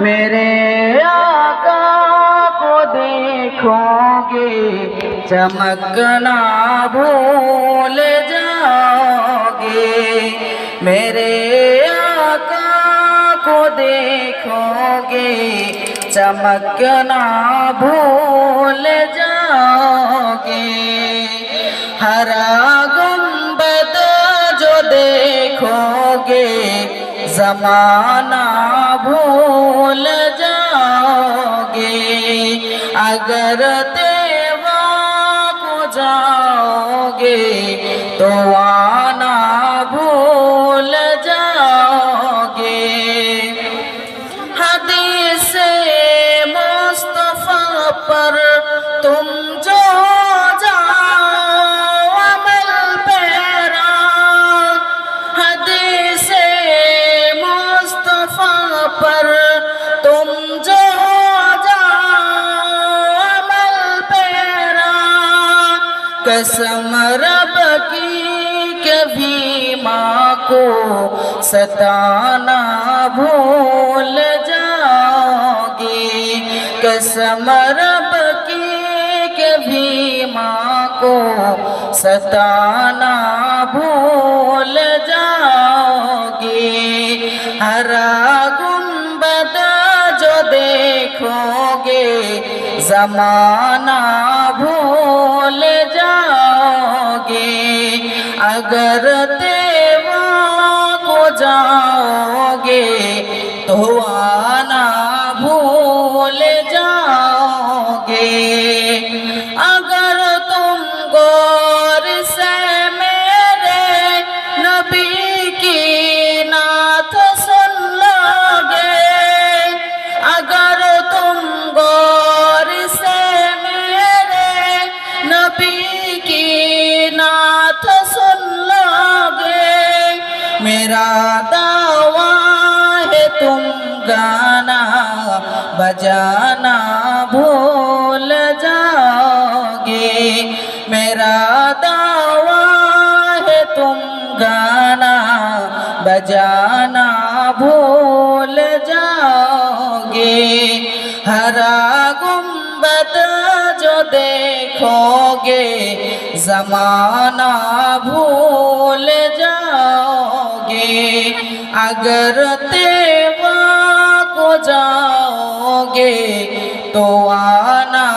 मेरे आका को देखोगे, चमकना भूल जाओगे। मेरे आका को देखोगे, चमकना भूल जाओगे। हरा गुंबद जो देखोगे, जमाना भूल जाओगे। अगर देवा को जाओगे तो आना भूल जाओगे। हदीस मुस्तफ़ा पर कसम रब की कभी माँ को सताना भूल जाओगे। कसम रब की कभी माँ को सताना भूल जाओगे। हरा गुंबद जो देखोगे, जमाना भूल अगर तेवा को जाओगे तो मेरा दावा है तुम गाना बजाना भूल जाओगे। मेरा दावा है तुम गाना बजाना भूल जाओगे। हरा गुंबद जो देखोगे, जमाना भूल अगर तेवा को जाओगे तो आना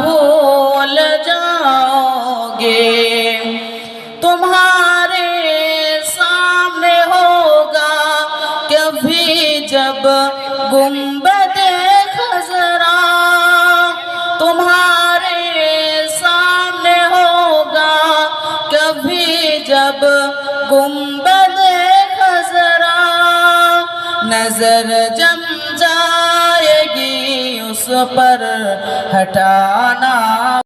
भूल जाओगे। तुम्हारे सामने होगा कभी जब गुंबद खजरा। तुम्हारे सामने होगा कभी जब गुंबद नज़र जम जाएगी उस पर हटाना